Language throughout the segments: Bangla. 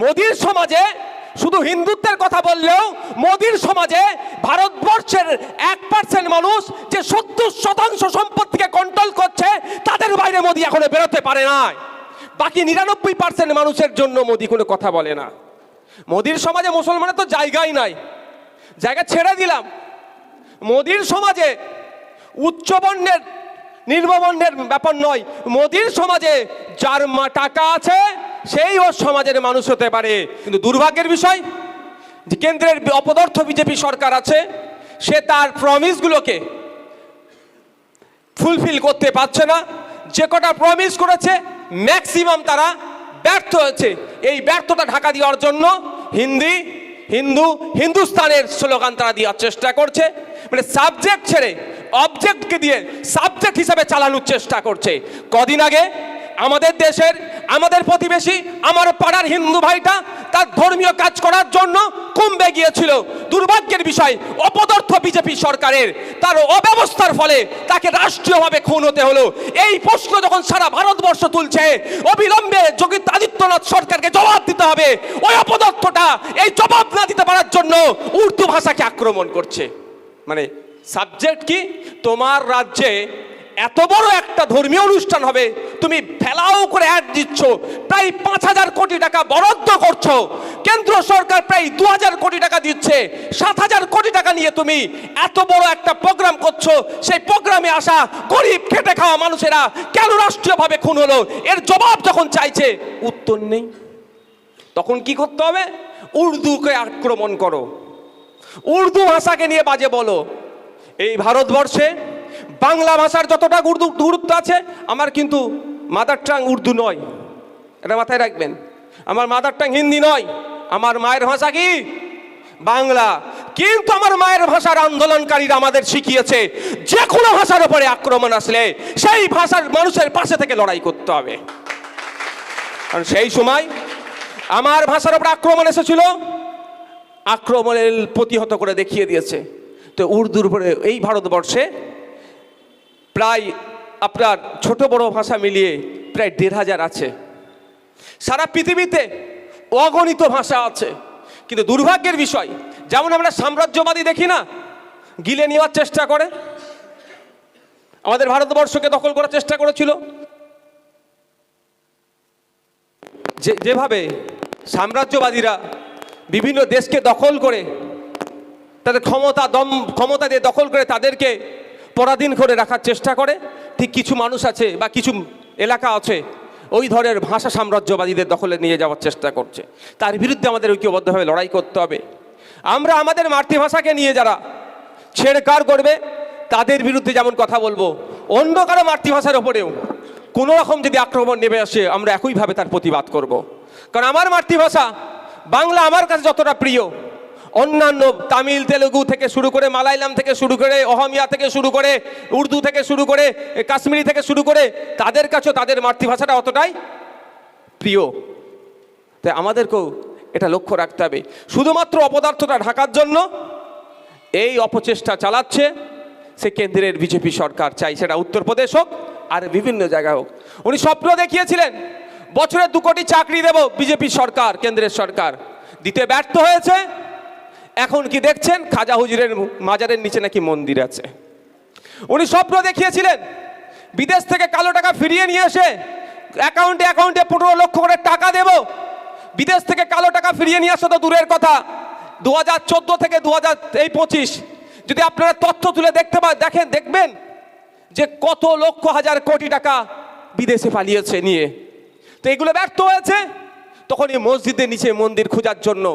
মোদির সমাজে শুধু হিন্দুত্বের কথা বললেও মোদির সমাজে ভারতবর্ষের এক পার্সেন্ট মানুষ যে সত্তর শতাংশ সম্পত্তিকে কন্ট্রোল করছে, তাদের বাইরে মোদি এখনও বেরোতে পারে না বাকি নিরানব্বই পার্সেন্ট মানুষের জন্য মোদি কোনো কথা বলে না। মোদির সমাজে মুসলমানের তো জায়গাই নাই। জায়গা ছেড়ে দিলাম। মোদির সমাজে উচ্চবর্ণের নির্মবর্ণের ব্যাপার নয়। মোদির সমাজে যার মা টাকা আছে সেই ও সমাজের মানুষ হতে পারে। কিন্তু দুর্ভাগ্যের বিষয়, যে কেন্দ্রের অপদার্থ বিজেপি সরকার আছে, সে তার প্রমিসগুলোকে ফুলফিল করতে পারছে না। যে কটা প্রমিস করেছে ম্যাক্সিমাম তারা ব্যর্থ হয়েছে। এই ব্যর্থতা ঢাকা দেওয়ার জন্য হিন্দি, হিন্দু, হিন্দুস্তানের স্লোগান তারা দেওয়ার চেষ্টা করছে। মানে সাবজেক্ট ছেড়ে অবজেক্টকে দিয়ে সাবজেক্ট হিসাবে চালানোর চেষ্টা করছে। কদিন আগে আমাদের দেশের আমাদের প্রতিবেশী, আমার পাড়ার হিন্দু ভাইটা, তার ধর্মীয় কাজ করার জন্য কুম্বে গিয়েছিল। দুর্ভাগ্যের বিষয়, অপদার্থ বিজেপি সরকারের, তার অব্যবস্থার ফলে তাকে রাষ্ট্রীয়ভাবে খুন হতে হলো। এই প্রশ্ন যখন সারা ভারতবর্ষ তুলছে, অবিলম্বে যোগী আদিত্যনাথ সরকারকে জবাব দিতে হবে। ওই অপদার্থটা, এই জবাব না দিতে পারার জন্য উর্দু ভাষাকে আক্রমণ করছে। মানে সাবজেক্ট কি? তোমার রাজ্যে এত বড় একটা ধর্মীয় অনুষ্ঠান হবে, তুমি ফেলাও করে অ্যাড দিচ্ছ। প্রায় পাঁচ হাজার কোটি টাকা বরাদ্দ করছ। কেন্দ্র সরকার প্রায় দু হাজার কোটি টাকা দিচ্ছে। সাত হাজার কোটি টাকা নিয়ে তুমি এত বড় একটা প্রোগ্রাম করছ। সেই প্রোগ্রামে আসা গরিব, খেটে খাওয়া মানুষেরা কেন রাষ্ট্রীয়ভাবে খুন হলো? এর জবাব যখন চাইছে, উত্তর নেই। তখন কি করতে হবে? উর্দুকে আক্রমণ করো। উর্দু ভাষাকে নিয়ে বাজে বলো। এই ভারতবর্ষে বাংলা ভাষার যতটা গুরুত্ব আছে, আমার কিন্তু মাদার টাং উর্দু নয়। এটা মাথায় রাখবেন। আমার মাদার টাং হিন্দি নয়। আমার মায়ের ভাষা কি? বাংলা। কিন্তু আমার মায়ের ভাষার আন্দোলনকারীরা আমাদের শিখিয়েছে, যে কোনো ভাষার উপরে আক্রমণ আসলে সেই ভাষার মানুষের পাশে থেকে লড়াই করতে হবে। কারণ সেই সময় আমার ভাষার উপর আক্রমণ এসেছিল, আক্রমণের প্রতিহত করে দেখিয়ে দিয়েছে। তো উর্দুর উপরে এই ভারতবর্ষে প্রায় আপনার ছোট বড় ভাষা মিলিয়ে প্রায় দেড় হাজার আছে। সারা পৃথিবীতে অগণিত ভাষা আছে। কিন্তু দুর্ভাগ্যের বিষয়, যেমন আমরা সাম্রাজ্যবাদী দেখি না, গিলে নেওয়ার চেষ্টা করে। আমাদের ভারতবর্ষকে দখল করার চেষ্টা করেছিল। যে, যেভাবে সাম্রাজ্যবাদীরা বিভিন্ন দেশকে দখল করে, তাদের ক্ষমতা দম, ক্ষমতা দিয়ে দখল করে তাদেরকে পরাধীন করে রাখার চেষ্টা করে ঠিক কিছু মানুষ আছে বা কিছু এলাকা আছে, ওই ধরনের ভাষা সাম্রাজ্যবাদীদের দখলে নিয়ে যাওয়ার চেষ্টা করছে তার বিরুদ্ধে আমাদের ঐক্যবদ্ধভাবে লড়াই করতে হবে আমরা আমাদের মাতৃভাষাকে নিয়ে যারা ছেড়কার করবে, তাদের বিরুদ্ধে যেমন কথা বলব অন্য কারও মাতৃভাষার ওপরেও কোনো রকম যদি আক্রমণ নেমে আসে, আমরা একইভাবে তার প্রতিবাদ করব। কারণ আমার মাতৃভাষা বাংলা আমার কাছে যতটা প্রিয় অন্যান্য তামিল, তেলেগু থেকে শুরু করে মালায়ালাম থেকে শুরু করে অহমিয়া থেকে শুরু করে উর্দু থেকে শুরু করে কাশ্মীরি থেকে শুরু করে তাদের কাছেও তাদের মাতৃভাষাটা অতটাই প্রিয়। তাই আমাদেরকেও এটা লক্ষ্য রাখতে হবে। শুধুমাত্র অপদার্থটা ঢাকার জন্য এই অপচেষ্টা চালাচ্ছে সে কেন্দ্রের বিজেপি সরকার। চাই সেটা উত্তরপ্রদেশ হোক আর বিভিন্ন জায়গায় হোক। উনি স্বপ্ন দেখিয়েছিলেন, বছরে দু কোটি চাকরি দেব বিজেপি সরকার, কেন্দ্রের সরকার। দিতে ব্যর্থ হয়েছে এখন কি দেখছেন? খাজা হুজুরের মাজারের নিচে নাকি মন্দির আছে। উনি স্বপ্ন দেখিয়েছিলেন, বিদেশ থেকে কালো টাকা ফিরিয়ে নিয়ে এসে অ্যাকাউন্টে অ্যাকাউন্টে পনেরো লক্ষ করে টাকা দেব। বিদেশ থেকে কালো টাকা ফিরিয়ে নিয়ে আসা তো দূরের কথা। দু হাজার চোদ্দ থেকে দু হাজার এই পঁচিশ, যদি আপনারা তথ্য তুলে দেখতে পা, দেখেন, দেখবেন যে কত লক্ষ হাজার কোটি টাকা বিদেশে পালিয়েছে নিয়ে। তো এগুলো ব্যর্থ হয়েছে। তখন এই মসজিদের নিচে মন্দির খোঁজার জন্য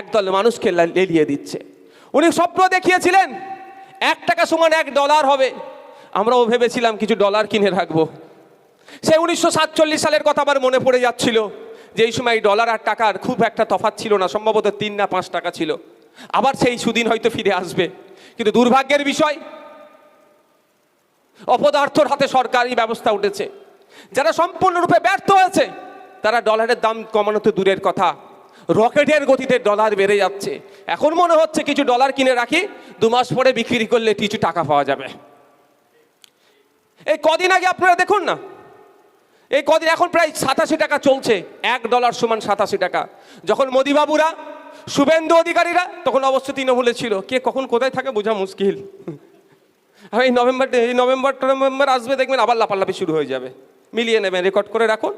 একদল মানুষকে লেলিয়ে দিচ্ছে। উনি স্বপ্ন দেখিয়েছিলেন, এক টাকা সমান এক ডলার হবে। আমরাও ভেবেছিলাম কিছু ডলার কিনে রাখব। সে উনিশশো সাতচল্লিশ সালের কথা আমার মনে পড়ে যাচ্ছিল, যে এই সময় ডলার আর টাকার খুব একটা তফাৎ ছিল না, সম্ভবত তিন না পাঁচ টাকা ছিল। আবার সেই সুদিন হয়তো ফিরে আসবে। কিন্তু দুর্ভাগ্যের বিষয়, অপদার্থর হাতে সরকারি ব্যবস্থা উঠেছে। যারা সম্পূর্ণরূপে ব্যর্থ হয়েছে, তারা ডলারের দাম কমানোতে দূরের কথা। রকেটের গতিতে ডলার বেড়ে যাচ্ছে। এখন মনে হচ্ছে কিছু ডলার কিনে রাখি, দু মাস পরে বিক্রি করলে কিছু টাকা পাওয়া যাবে। এই কদিন আগে আপনারা দেখুন না? এই কদিন এখন প্রায় সাতাশি টাকা চলছে, এক ডলার সমান সাতাশি টাকা। যখন মোদিবাবুরা, শুভেন্দু অধিকারীরা, তখন অবশ্য তৃণমূলে ছিল। কে কখন কোথায় থাকে বোঝা মুশকিল। এই নভেম্বর এই নভেম্বর নভেম্বর আসবে দেখবেন আবার লাপালাপি শুরু হয়ে যাবে। মিলিয়ে নেবেন, রেকর্ড করে রাখুন।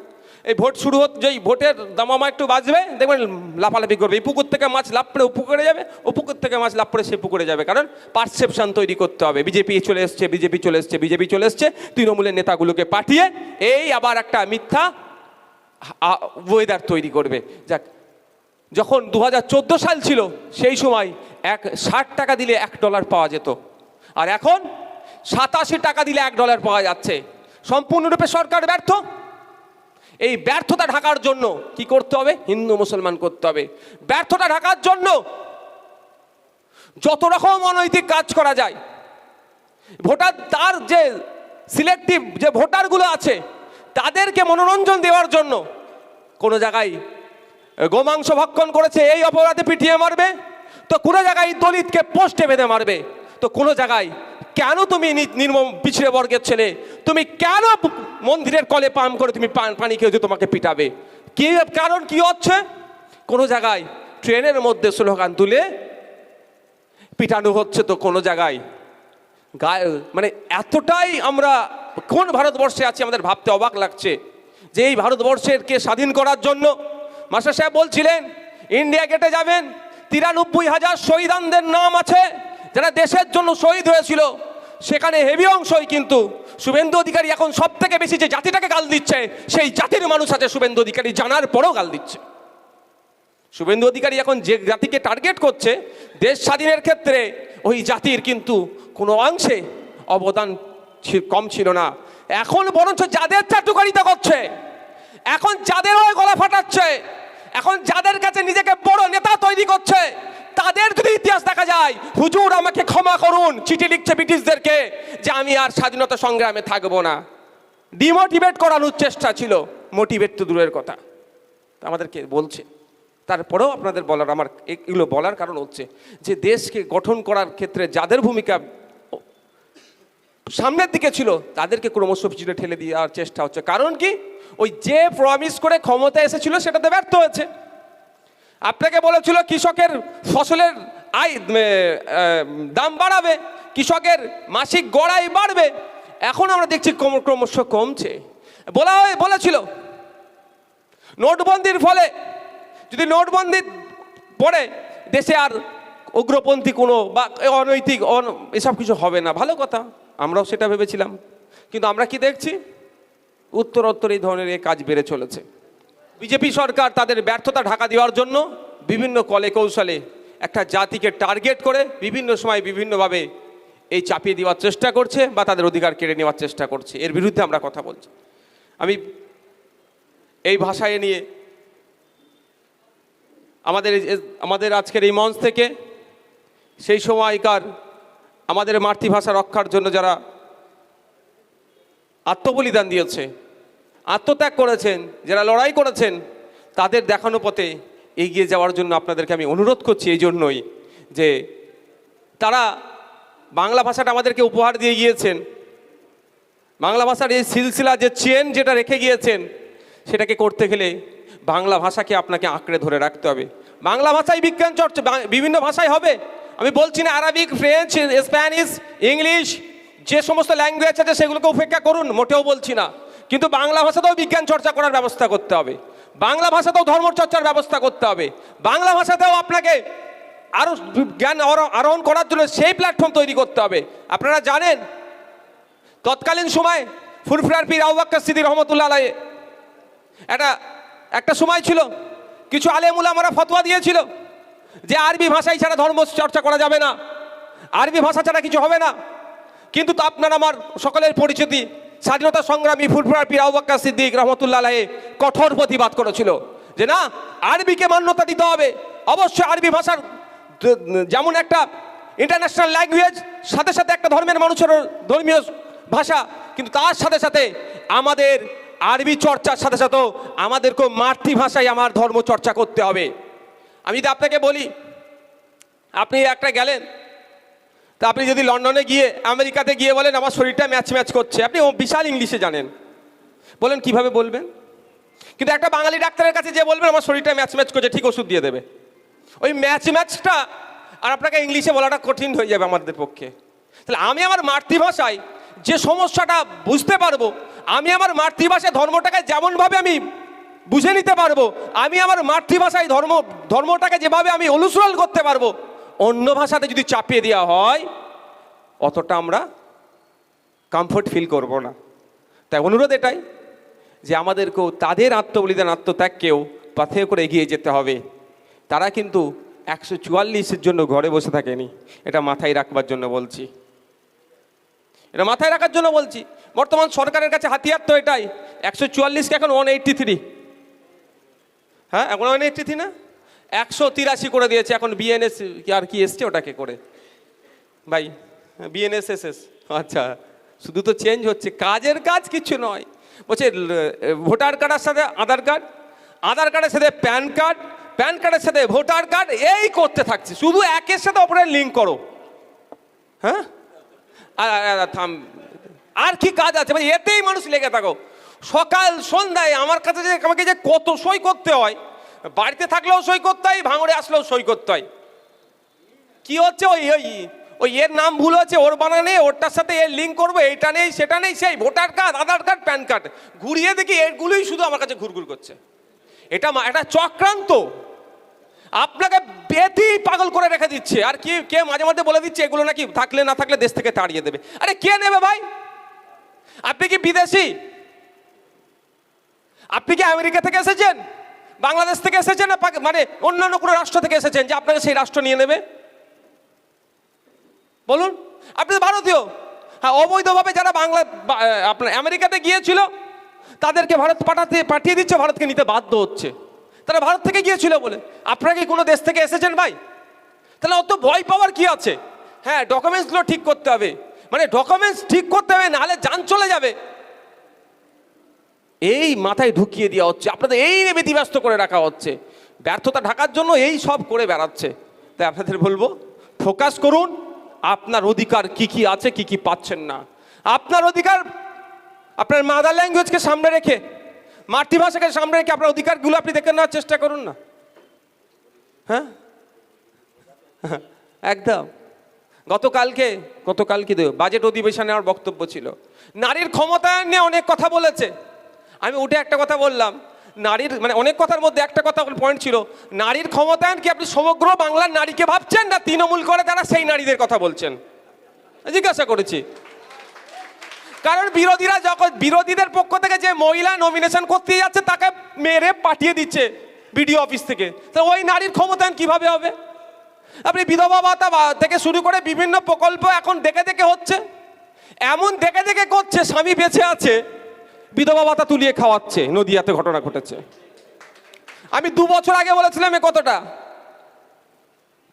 এই ভোট শুরু হতে যেই ভোটের দামামা একটু বাজবে, দেখবেন লাফালাফি করবে। এই পুকুর থেকে মাছ লাভ পড়ে পুকুরে যাবে, ও পুকুর থেকে মাছ লাভ পড়ে সে পুকুরে যাবে। কারণ পারসেপশন তৈরি করতে হবে। বিজেপি চলে এসছে, বিজেপি চলে এসছে, বিজেপি চলে এসছে। তৃণমূলের নেতাগুলোকে পাঠিয়ে এই আবার একটা মিথ্যা ওয়েদার তৈরি করবে। যাক, যখন দু হাজার চোদ্দ সাল ছিল, সেই সময় এক ষাট টাকা দিলে এক ডলার পাওয়া যেত। আর এখন সাতাশি টাকা দিলে এক ডলার পাওয়া যাচ্ছে। সম্পূর্ণরূপে সরকার ব্যর্থ। এই ব্যর্থতা ঢাকার জন্য কি করতে হবে? হিন্দু মুসলমান করতে হবে। ব্যর্থতা ঢাকার জন্য যত রকম অনৈতিক কাজ করা যায়, ভোটার তার যে সিলেক্টিভ যে ভোটারগুলো আছে, তাদেরকে মনোরঞ্জন দেওয়ার জন্য কোনো জায়গায় গোমাংস ভক্ষণ করেছে, এই অপরাধে পিটিয়ে মারবে, তো কোনো জায়গায় দলিতকে পোস্টে বেঁধে মারবে, তো কোনো জায়গায় কেন তুমি নির্মম পিছিয়ে বর্গের ছেলে? তুমি কেন মন্দিরের কলে পাম করে তুমি পান- খেয়েছো, তোমাকে পিটাবে? কি কারণ, কি হচ্ছে? কোনো জায়গায় ট্রেনের মধ্যে স্লোগান তুলে পিটানো হচ্ছে তো কোনো জায়গায়। গায়ে মানে এতটাই আমরা কোন ভারতবর্ষে আছি আমাদের ভাবতে অবাক লাগছে যে এই ভারতবর্ষের কে স্বাধীন করার জন্য? মাস্টার সাহেব বলছিলেন, ইন্ডিয়া গেটে যাবেন, তিরানব্বই হাজার শহীদানদের নাম আছে যারা দেশের জন্য শহীদ হয়েছিল, সেখানে হেভি অংশই কিন্তু শুভেন্দু অধিকারী এখন সব থেকে বেশি যে জাতিটাকে গাল দিচ্ছে, সেই জাতির মানুষ আছে শুভেন্দু অধিকারী, জানার পরও গাল দিচ্ছে। শুভেন্দু অধিকারী এখন যে জাতিকে টার্গেট করছে, দেশ স্বাধীনের ক্ষেত্রে ওই জাতির কিন্তু কোনো অংশে অবদান কম ছিল না। এখন বরঞ্চ যাদের চাটুকারিতা করছে, এখন যাদের ওই গলা ফাটাচ্ছে, এখন যাদের কাছে নিজেকে বড় নেতা তৈরি করছে তাদের যদি ইতিহাস দেখা যায়, হুজুর আমাকে ক্ষমা করুন, চিঠি লিখছে ব্রিটিশদেরকে যে আমি আর স্বাধীনতা সংগ্রামে থাকব না। ডিমোটিভেট করানোর চেষ্টা ছিল মোটিভেট তো দূরের কথা। আমাদেরকে বলছে। তারপরেও আপনাদের বলার আমার এগুলো বলার কারণ হচ্ছে যে দেশকে গঠন করার ক্ষেত্রে যাদের ভূমিকা সামনের দিকে ছিল, তাদেরকে ক্রমশ পিছনে ঠেলে দেওয়ার চেষ্টা হচ্ছে। কারণ কি? ওই যে প্রমিস করে ক্ষমতা এসেছিল, সেটাতে ব্যর্থ হয়েছে। আপনাকে বলেছিল কৃষকের ফসলের আয় দাম বাড়াবে, কৃষকের মাসিক গড়াই বাড়বে। এখন আমরা দেখছি ক্রমশ কমছে। বলা হয়, বলেছিল, নোটবন্দির ফলে যদি নোটবন্দি পড়ে, দেশে আর উগ্রপন্থী কোনো বা অনৈতিক, অন- এসব কিছু হবে না। ভালো কথা, আমরাও সেটা ভেবেছিলাম। কিন্তু আমরা কি দেখছি? উত্তরোত্তর এই ধরনের কাজ বেড়ে চলেছে। বিজেপি সরকার তাদের ব্যর্থতা ঢাকা দেওয়ার জন্য বিভিন্ন কলে কৌশলে একটা জাতিকে টার্গেট করে বিভিন্ন সময় বিভিন্নভাবে এই চাপিয়ে দেওয়ার চেষ্টা করছে বা তাদের অধিকার কেড়ে নেওয়ার চেষ্টা করছে। এর বিরুদ্ধে আমরা কথা বলছি। আমি এই ভাষায় নিয়ে আমাদের আমাদের আজকের এই মঞ্চ থেকে সেই সময়কার আমাদের মাতৃভাষা রক্ষার জন্য যারা আত্মবলিদান দিয়েছে আত্মত্যাগ করেছেন, যারা লড়াই করেছেন, তাদের দেখানো পথে এগিয়ে যাওয়ার জন্য আপনাদেরকে আমি অনুরোধ করছি এই জন্যই যে তারা বাংলা ভাষাটা আমাদেরকে উপহার দিয়ে গিয়েছেন। বাংলা ভাষার এই সিলসিলা, যে চেন যেটা রেখে গিয়েছেন, সেটাকে করতে গেলে বাংলা ভাষাকে আপনাকে আঁকড়ে ধরে রাখতে হবে। বাংলা ভাষায় বিজ্ঞান চর্চা বিভিন্ন ভাষায় হবে। আমি বলছি না আরবিক, ফ্রেঞ্চ, স্প্যানিশ, ইংলিশ, যে সমস্ত ল্যাঙ্গুয়েজ আছে সেগুলোকে উপেক্ষা করুন, মোটেও বলছি না। কিন্তু বাংলা ভাষাতেও বিজ্ঞান চর্চা করার ব্যবস্থা করতে হবে। বাংলা ভাষাতেও ধর্মচর্চার ব্যবস্থা করতে হবে। বাংলা ভাষাতেও আপনাকে আরও জ্ঞান আরো- আরোহণ করার জন্য সেই প্ল্যাটফর্ম তৈরি করতে হবে। আপনারা জানেন, তৎকালীন সময় ফুরফুরার পীর আউবাক্কর সিদ্দি রহমতুল্লাহ আলাই একটা একটা সময় ছিল, কিছু আলেমুল আমরা ফতোয়া দিয়েছিল যে আরবি ভাষাই ছাড়া ধর্ম চর্চা করা যাবে না, আরবি ভাষা ছাড়া কিছু হবে না। কিন্তু তো আপনার আমার সকলের পরিচিতি স্বাধীনতা সংগ্রামী ফুরফুরার পীর আউবাক্কর সিদ্দিক রহমতুল্লাহ কঠোর প্রতিবাদ করেছিল যে না, আরবিকে মান্যতা দিতে হবে। অবশ্যই আরবি ভাষার যেমন একটা ইন্টারন্যাশনাল ল্যাঙ্গুয়েজ সাথে সাথে একটা ধর্মের মানুষের ধর্মীয় ভাষা, কিন্তু তার সাথে সাথে আমাদের আরবি চর্চার সাথে সাথেও আমাদেরকেও মাতৃভাষায় আমার ধর্ম চর্চা করতে হবে। আমি যদি আপনাকে বলি, আপনি একটা গেলেন তা আপনি যদি লন্ডনে গিয়ে, আমেরিকাতে গিয়ে বলেন, আমার শরীরটা ম্যাচ ম্যাচ করছে। আপনি বিশাল ইংলিশে জানেন। বলেন, কীভাবে বলবেন? কিন্তু একটা বাঙালি ডাক্তারের কাছে যে বলবেন, আমার শরীরটা ম্যাচ ম্যাচ করছে, ঠিক ওষুধ দিয়ে দেবে। ওই ম্যাচ ম্যাচটা আর আপনাকে ইংলিশে বলাটা কঠিন হয়ে যাবে আমাদের পক্ষে। তাহলে আমি আমার মাতৃভাষায় যে সমস্যাটা বুঝতে পারব, আমি আমার মাতৃভাষায় ধর্মটাকে যেমনভাবে আমি বুঝে নিতে পারব, আমি আমার মাতৃভাষায় ধর্ম, ধর্মটাকে যেভাবে আমি অনুসরণ করতে পারব অন্য ভাষাতে যদি চাপিয়ে দেওয়া হয়, অতটা আমরা কমফোর্ট ফিল করব না। তাই অনুরোধ এটাই যে আমাদেরকেও তাদের আত্মবলিদান, আত্মত্যাগকেও পথে করে এগিয়ে যেতে হবে। তারা কিন্তু একশো চুয়াল্লিশের জন্য ঘরে বসে থাকেনি। এটা মাথায় রাখবার জন্য বলছি। এটা মাথায় রাখার জন্য বলছি। বর্তমান সরকারের কাছে হাতিয়ার তো এটাই। একশো চুয়াল্লিশকে এখন ওয়ান এইট্টি থ্রি হ্যাঁ এখন ওয়ান এইট্টি থ্রি না? একশো তিরাশি করে দিয়েছে, এখন বিএনএস আর কি এসছে ওটাকে করে। ভাই বিএনএস এস এস আচ্ছা শুধু তো চেঞ্জ হচ্ছে, কাজের কাজ কিছু নয়। বলছে ভোটার কার্ডের সাথে আধার কার্ড আধার কার্ডের সাথে প্যান কার্ড প্যান কার্ডের সাথে ভোটার কার্ড এই করতে থাকছে। শুধু একের সাথে অপরে লিঙ্ক করো। হ্যাঁ? আর থাম। আর কি কাজ আছে? এতেই মানুষ লেগে থাকো। সকাল সন্ধ্যায় আমার কাছে যে, আমাকে যে কত সই করতে হয় বাড়িতে থাকলেও সই করতে হয়, ভাঙড়ে আসলেও সই করতে হয়। কি হচ্ছে ওই ওই ওই এর নাম ভুল হচ্ছে ওর বানানে ওরটার সাথে এর লিঙ্ক করব, এইটা নেই, সেটা নেই, সেই voter card Aadhaar card PAN card ঘুরিয়ে দেখি এগুলোই শুধু আমার কাছে ঘুরঘুর করছে। এটা এটা চক্রান্ত। আপনাকে বেতি পাগল করে রেখে দিচ্ছে। আর কি, কে মাঝে মাঝে বলে দিচ্ছে, এগুলো নাকি থাকলে না থাকলে দেশ থেকে তাড়িয়ে দেবে। আরে কে নেবে ভাই? আপনি কি বিদেশি? আপনি কি আমেরিকা থেকে এসেছেন? বাংলাদেশ থেকে এসেছেন না মানে অন্যান্য কোনো রাষ্ট্র থেকে এসেছেন যে আপনাকে সেই রাষ্ট্র নিয়ে নেবে? বলুন, আপনি তো ভারতীয়। হ্যাঁ অবৈধভাবে যারা বাংলা আপনার আমেরিকাতে গিয়েছিল, তাদেরকে ভারত পাঠাতে পাঠিয়ে দিচ্ছে, ভারতকে নিতে বাধ্য হচ্ছে। তারা ভারত থেকে গিয়েছিল বলে। আপনারা কি কোনো দেশ থেকে এসেছেন ভাই? তাহলে অত ভয় পাওয়ার কি আছে? হ্যাঁ ডকুমেন্টসগুলো ঠিক করতে হবে। মানে ডকুমেন্টস ঠিক করতে হবে, নাহলে যান চলে যাবে। এই মাথায় ঢুকিয়ে দেওয়া হচ্ছে। আপনাদের এই নিয়ে ব্যতিব্যস্ত করে রাখা হচ্ছে। ব্যর্থতা ঢাকার জন্য এই সব করে বেড়াচ্ছে। তাই আপনাদের বলব, ফোকাস করুন, আপনার অধিকার কি কি আছে, কি কি পাচ্ছেন না। আপনার অধিকার, আপনার মাদার ল্যাঙ্গুয়েজকে সামনে রেখে, মাতৃভাষাকে সামনে রেখে আপনার অধিকারগুলো আপনি দেখে নেওয়ার চেষ্টা করুন না। হ্যাঁ? একদম। গতকালকে গতকালকে বাজেট অধিবেশনে আমার বক্তব্য ছিল। নারীর ক্ষমতায়ন নিয়ে অনেক কথা বলেছে। আমি উঠে একটা কথা বললাম, নারীর মানে অনেক কথার মধ্যে একটা কথা পয়েন্ট ছিল, নারীর ক্ষমতায়ন কি আপনি সমগ্র বাংলার নারীকে ভাবছেন না তৃণমূল করে তারা সেই নারীদের কথা বলছেন? জিজ্ঞাসা করেছি। কারণ বিরোধীরা যখন, বিরোধীদের পক্ষ থেকে যে মহিলা নমিনেশন করতে যাচ্ছে, তাকে মেরে পাঠিয়ে দিচ্ছে বিডিও অফিস থেকে। তো ওই নারীর ক্ষমতায়ন কীভাবে হবে? আপনি বিধবা ভাতা থেকে শুরু করে বিভিন্ন প্রকল্প এখন দেখে দেখে হচ্ছে। এমন দেখে দেখে করছে, স্বামী বেঁচে আছে বিধবা ভাতা তুলিয়ে খাওয়াচ্ছে, নদিয়াতে ঘটনা ঘটেছে। আমি দু বছর আগে বলেছিলাম এ কতটা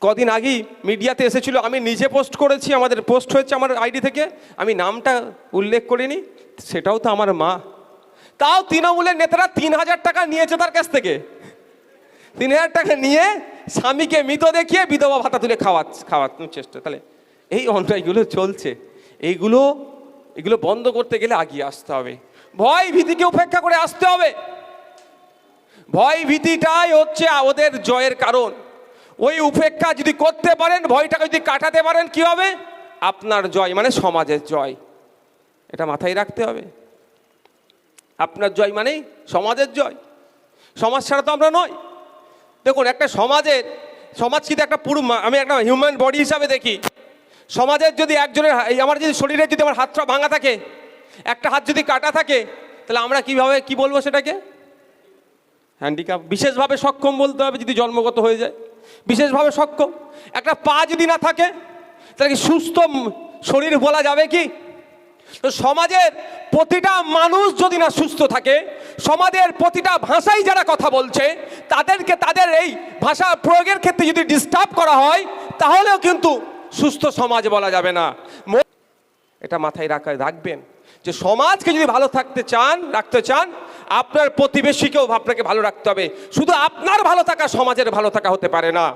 কদিন আগেই মিডিয়াতে এসেছিল, আমি নিজে পোস্ট করেছি, আমাদের পোস্ট হয়েছে আমার আইডি থেকে, আমি নামটা উল্লেখ করিনি, সেটাও তো আমার মা। তাও তৃণমূলের নেতারা তিন হাজার টাকা নিয়েছে তার কাছ থেকে। তিন হাজার টাকা নিয়ে স্বামীকে মৃত দেখিয়ে বিধবা ভাতা তুলে খাওয়া খাওয়ানোর চেষ্টা। তাহলে এই অন্যায়গুলো চলছে। এইগুলো, এগুলো বন্ধ করতে গেলে আগিয়ে আসতে হবে। ভয় ভীতিকে উপেক্ষা করে আসতে হবে। ভয় ভীতিটাই হচ্ছে ওদের জয়ের কারণ। ওই উপেক্ষা যদি করতে পারেন, ভয়টাকে যদি কাটাতে পারেন, কি হবে? আপনার জয় মানে সমাজের জয়। এটা মাথায় রাখতে হবে। আপনার জয় মানেই সমাজের জয়। সমাজ ছাড়া তো আমরা নয় দেখুন, একটা সমাজের, সমাজ কিন্তু একটা পুরো আমি একটা হিউম্যান বডি হিসাবে দেখি। সমাজের যদি একজনের আমার যদি শরীরে যদি আমার হাতটা ভাঙা থাকে একটা হাত যদি কাটা থাকে, তাহলে আমরা কীভাবে, কি বলব সেটাকে? হ্যান্ডিক্যাপ বিশেষভাবে সক্ষম বলতে হবে যদি জন্মগত হয়ে যায়। বিশেষভাবে সক্ষম। একটা পা যদি না থাকে, তাহলে কি সুস্থ শরীর বলা যাবে কি? তো সমাজের প্রতিটা মানুষ যদি না সুস্থ থাকে, সমাজের প্রতিটা ভাষায় যারা কথা বলছে, তাদেরকে তাদের এই ভাষা প্রয়োগের ক্ষেত্রে যদি ডিস্টার্ব করা হয়, তাহলেও কিন্তু সুস্থ সমাজ বলা যাবে না। এটা মাথায় রাখা রাখবেন। যে সমাজকে যদি ভালো থাকতে চান, রাখতে চান, আপনার প্রতিবেশীকেও আপনাকে ভালো রাখতে হবে। শুধু আপনার ভালো থাকা, সমাজের ভালো থাকা হতে পারে না।